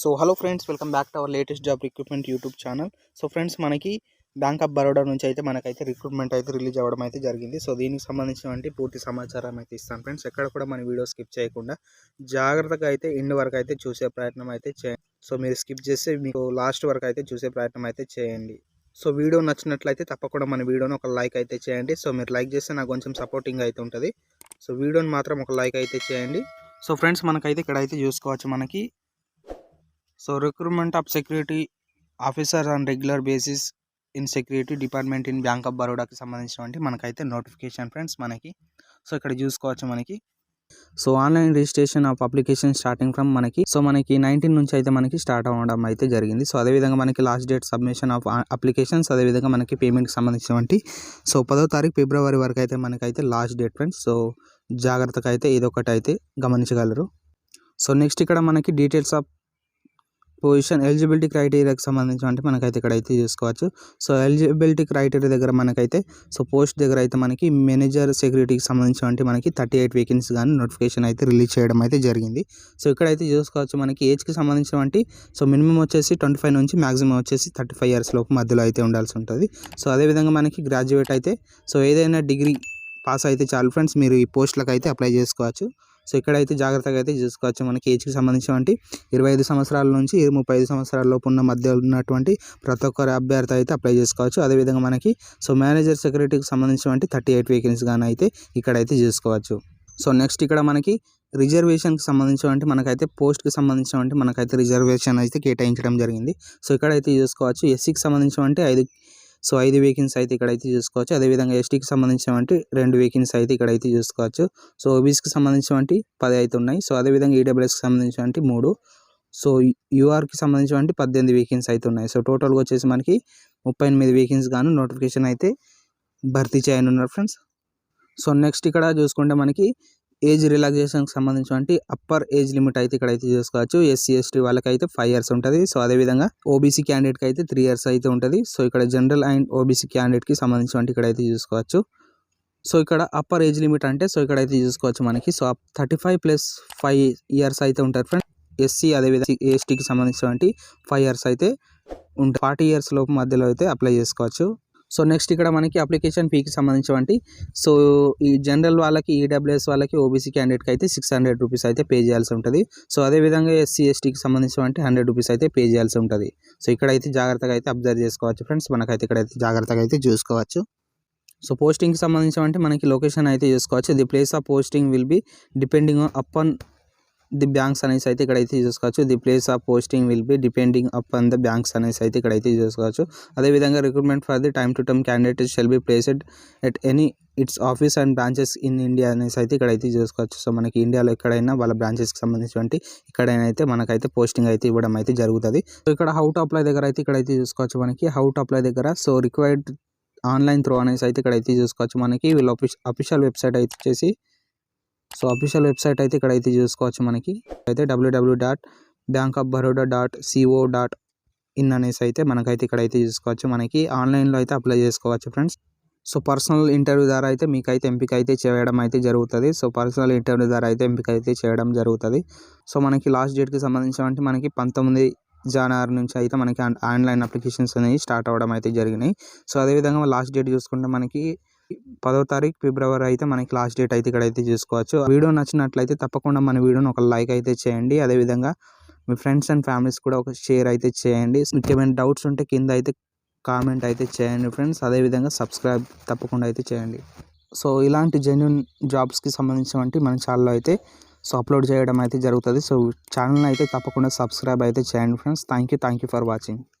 So hello friends welcome back to our latest job recruitment YouTube channel so friends మనకి bank of Baroda నుంచి అయితే మనకైతే recruitment అయితే release అవ్వడం అయితే జరిగింది. సో దీనికి సంబంధించినటువంటి పూర్తి సమాచారం అయితే ఇస్తాను ఫ్రెండ్స్ ఎక్కడ కూడా మన వీడియో స్కిప్ చేయకుండా జాగ్రత్తగా అయితే ఎండ్ వరకు అయితే చూసే ప్రయత్నం అయితే చేయండి. సో మీరు స్కిప్ చేస్తే మీకు లాస్ట్ వరకు అయితే చూసే ప్రయత్నం అయితే చేయండి. సో వీడియో నచ్చినట్లయితే తప్పకుండా మన వీడియోని ఒక లైక్ అయితే చేయండి. సో మీరు లైక్ చేస్తే నాకు కొంచెం సపోర్టింగ్ అయితే ఉంటుంది. సో వీడియోని మాత్రం ఒక లైక్ అయితే చేయండి. సో ఫ్రెండ్స్ మనకైతే ఇక్కడైతే చూసుకోవచ్చు మనకి so recruitment of security officer on regular basis in security department in Bank of బరోడాకి సంబంధించినటువంటి మనకైతే నోటిఫికేషన్ ఫ్రెండ్స్ మనకి. సో ఇక్కడ చూసుకోవచ్చు మనకి. So online registration of application starting from మనకి. సో మనకి నైన్టీన్ నుంచి అయితే మనకి స్టార్ట్ అవ్వడం అయితే జరిగింది. సో అదేవిధంగా మనకి last date submission of applications అదేవిధంగా మనకి పేమెంట్కి సంబంధించినటువంటి. సో పదో తారీఖు ఫిబ్రవరి వరకు అయితే మనకైతే లాస్ట్ డేట్ ఫ్రెండ్స్ సో జాగ్రత్తగా అయితే ఇదొకటి అయితే గమనించగలరు. సో నెక్స్ట్ ఇక్కడ మనకి డీటెయిల్స్ ఆఫ్ పొజిషన్ ఎలిజిబిలిటీ క్రైటీరియాకి సంబంధించి అంటే మనకైతే ఇక్కడైతే చూసుకోవచ్చు. సో ఎలిజిబిలిటీ క్రైటీరియా దగ్గర మనకైతే సో పోస్ట్ దగ్గర అయితే మనకి మేనేజర్ సెక్యూరిటీకి సంబంధించి అంటే మనకి థర్టీ ఎయిట్ వేకెన్సీ కానీ నోటిఫికేషన్ అయితే రిలీజ్ చేయడం అయితే జరిగింది. సో ఇక్కడైతే చూసుకోవచ్చు మనకి ఏజ్కి సంబంధించినటువంటి సో మినిమం వచ్చేసి ట్వంటీ ఫైవ్ నుంచి మాక్సిమం వచ్చేసి థర్టీ ఫైవ్ ఇయర్స్ లోపు మధ్యలో అయితే ఉండాల్సి ఉంటుంది. సో అదేవిధంగా మనకి గ్రాడ్యుయేట్ అయితే సో ఏదైనా డిగ్రీ పాస్ అయితే చాలు ఫ్రెండ్స్ మీరు ఈ పోస్టులకు అయితే అప్లై చేసుకోవచ్చు. సో ఇక్కడైతే జాగ్రత్తగా అయితే చూసుకోవచ్చు. మనకి ఏజ్కి సంబంధించినటువంటి ఇరవై ఐదు సంవత్సరాల నుంచి ముప్పై ఐదు సంవత్సరాల లోపు ఉన్న మధ్య ఉన్నటువంటి ప్రతి ఒక్కరి అభ్యర్థి అయితే అప్లై చేసుకోవచ్చు. అదేవిధంగా మనకి సో మేనేజర్ సెక్రటరీకి సంబంధించినటువంటి థర్టీ ఎయిట్ వేకెన్సీ కానీ అయితే ఇక్కడైతే చూసుకోవచ్చు. సో నెక్స్ట్ ఇక్కడ మనకి రిజర్వేషన్కి సంబంధించినటువంటి మనకైతే పోస్ట్కి సంబంధించినటువంటి మనకైతే రిజర్వేషన్ అయితే కేటాయించడం జరిగింది. సో ఇక్కడైతే చూసుకోవచ్చు. ఎస్సీకి సంబంధించినటువంటి ఐదు సో ఐదు వేకెన్సీ అయితే ఇక్కడైతే చూసుకోవచ్చు. అదేవిధంగా ఎస్టీకి సంబంధించినటువంటి రెండు వేకెన్సీ అయితే ఇక్కడైతే చూసుకోవచ్చు. సో ఓబీసీకి సంబంధించినటువంటి పది అయితే ఉన్నాయి. సో అదేవిధంగా ఈడబ్ల్యూఎస్కి సంబంధించినటువంటి మూడు. సో యూఆర్కి సంబంధించినటువంటి పద్దెనిమిది వేకెన్సీ అయితే ఉన్నాయి. సో టోటల్గా వచ్చేసి మనకి ముప్పై ఎనిమిది వేకెన్సీ గాను నోటిఫికేషన్ అయితే భర్తీ చేయనున్నారు ఫ్రెండ్స్. సో నెక్స్ట్ ఇక్కడ చూసుకుంటే మనకి ఏజ్ రిలాక్సేషన్కి సంబంధించినటువంటి అప్పర్ ఏజ్ లిమిట్ అయితే ఇక్కడ అయితే చూసుకోవచ్చు. ఎస్సీ ఎస్టీ వాళ్ళకి అయితే ఫైవ్ ఇయర్స్ ఉంటుంది. సో అదేవిధంగా ఓబీసీ క్యాండిడేట్కి అయితే త్రీ ఇయర్స్ అయితే ఉంటుంది. సో ఇక్కడ జనరల్ అండ్ ఓబీసీ క్యాండిడేట్కి సంబంధించినటువంటి ఇక్కడ అయితే చూసుకోవచ్చు. సో ఇక్కడ అప్పర్ ఏజ్ లిమిట్ అంటే సో ఇక్కడ అయితే చూసుకోవచ్చు మనకి. So thirty five plus five years అయితే ఉంటారు ఫ్రెండ్. ఎస్సీ అదేవిధంగా ఎస్టీకి సంబంధించినటువంటి ఫైవ్ ఇయర్స్ అయితే ఉంటాయి. ఫార్టీ ఇయర్స్ లోపు మధ్యలో అయితే అప్లై చేసుకోవచ్చు. సో నెక్స్ట్ ఇక్కడ మనకి అప్లికేషన్ ఫీకి సంబంధించినటువంటి సో ఈ జనరల్ వాళ్ళకి ఈడబ్ల్యూఎస్ వాళ్ళకి ఓబీసీ క్యాండిడేట్కి అయితే సిక్స్ హండ్రెడ్ రూపీస్ అయితే పే చేయాల్సి ఉంటుంది. సో అదేవిధంగా ఎస్సీ ఎస్టీకి సంబంధించినటువంటి హండ్రెడ్ రూపీస్ అయితే పే చేయాల్సి ఉంటుంది. సో ఇక్కడైతే జాగ్రత్తగా అయితే అబ్జర్వ్ చేసుకోవచ్చు ఫ్రెండ్స్. మనకైతే ఇక్కడైతే జాగ్రత్తగా అయితే చూసుకోవచ్చు. సో పోస్టింగ్కి సంబంధించి మనకి లొకేషన్ అయితే చూసుకోవచ్చు. The place of posting will be depending upon the banks అనేసి అయితే ఇక్కడైతే చూసుకోవచ్చు the place of posting will be depending upon the banks అనేసి అయితే ఇక్కడైతే చూసుకోవచ్చు అదేవిధంగా recruitment for the time to time candidate shall be placed at any its office and branches in India అనేసి అయితే ఇక్కడైతే చూసుకోవచ్చు సో మనకి ఇండియాలో ఎక్కడైనా వాళ్ళ బ్రాంచెస్కి సంబంధించినటువంటి ఇక్కడైనా అయితే మనకైతే పోస్టింగ్ అయితే ఇవ్వడం అయితే జరుగుతుంది. సో ఇక్కడ హౌ టు అప్లై దగ్గర అయితే ఇక్కడైతే చూసుకోవచ్చు మనకి. హౌ టు అప్లై దగ్గర సో రిక్వైర్డ్ ఆన్లైన్ త్రూ అనేసి అయితే ఇక్కడైతే చూసుకోవచ్చు మనకి. వీళ్ళు అఫీషియల్ వెబ్సైట్ అయితే వచ్చేసి సో అఫీషియల్ వెబ్సైట్ అయితే ఇక్కడ అయితే చూసుకోవచ్చు మనకి. అయితే WW dot Bank of Baroda dot co dot in అనేసి అయితే మనకైతే ఇక్కడ అయితే చూసుకోవచ్చు. మనకి ఆన్లైన్లో అయితే అప్లై చేసుకోవచ్చు ఫ్రెండ్స్ సో పర్సనల్ ఇంటర్వ్యూ ద్వారా అయితే మీకు అయితే ఎంపిక అయితే చేయడం అయితే జరుగుతుంది. సో పర్సనల్ ఇంటర్వ్యూ ద్వారా అయితే ఎంపిక అయితే చేయడం జరుగుతుంది. సో మనకి లాస్ట్ డేట్కి సంబంధించి మనకి పంతొమ్మిది జనవరి నుంచి అయితే మనకి ఆన్లైన్ అప్లికేషన్స్ అనేవి స్టార్ట్ అవ్వడం అయితే జరిగినాయి. సో అదేవిధంగా లాస్ట్ డేట్ చూసుకుంటే మనకి పదో తారీఖు ఫిబ్రవరి అయితే మనకి లాస్ట్ డేట్ అయితే ఇక్కడ అయితే చూసుకోవచ్చు వీడియో నచ్చినట్లయితే తప్పకుండా మన వీడియోని ఒక లైక్ అయితే చేయండి. అదేవిధంగా మీ ఫ్రెండ్స్ అండ్ ఫ్యామిలీస్ కూడా ఒక షేర్ అయితే చేయండి. ముఖ్యమైన డౌట్స్ ఉంటే కింద అయితే కామెంట్ అయితే చేయండి ఫ్రెండ్స్ అదేవిధంగా సబ్స్క్రైబ్ తప్పకుండా అయితే చేయండి. సో ఇలాంటి జెన్యున్ జాబ్స్కి సంబంధించినటువంటి మన ఛానల్లో అయితే సో అప్లోడ్ చేయడం అయితే జరుగుతుంది. సో ఛానల్ అయితే తప్పకుండా సబ్స్క్రైబ్ అయితే చేయండి friends thank you thank you for watching